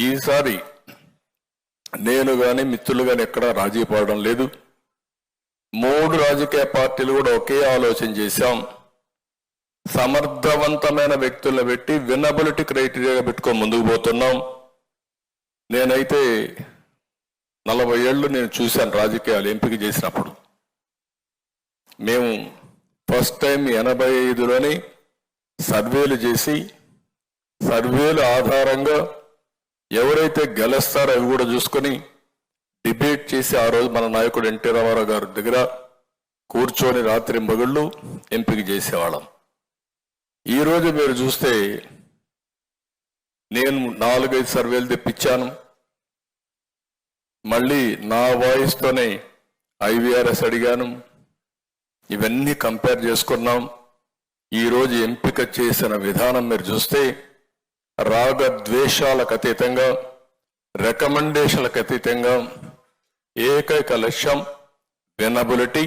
ఈసారి నేను గాని మిత్రులు కానీ ఎక్కడా రాజీ పడడం లేదు. మూడు రాజకీయ పార్టీలు కూడా ఒకే ఆలోచన చేశాం. సమర్థవంతమైన వ్యక్తులను పెట్టి వినబిలిటీ క్రైటీరియాగా పెట్టుకొని ముందుకు పోతున్నాం. నేనైతే నలభై ఏళ్ళు నేను చూశాను రాజకీయాలు ఎంపిక చేసినప్పుడు. మేము ఫస్ట్ టైం ఎనభై ఐదులోని సర్వేలు చేసి సర్వేలు ఆధారంగా ఎవరైతే గెలుస్తారో అవి కూడా చూసుకొని డిబేట్ చేసి ఆ రోజు మన నాయకుడు ఎన్టీ రామారావు గారి దగ్గర కూర్చొని రాత్రి మగుళ్ళు ఎంపిక చేసేవాళ్ళం. ఈ రోజు మీరు చూస్తే నేను నాలుగైదు సర్వేలు తెప్పించాను. మళ్ళీ నా వాయిస్తోనే ఐవీఆర్ఎస్ అడిగాను. ఇవన్నీ కంపేర్ చేసుకున్నాం. ఈరోజు ఎంపిక చేసిన విధానం మీరు చూస్తే రాగ ద్వేషాలకు అతీతంగా రికమెండేషన్లకు అతీతంగా ఏకైక లక్ష్యం వినబులిటీ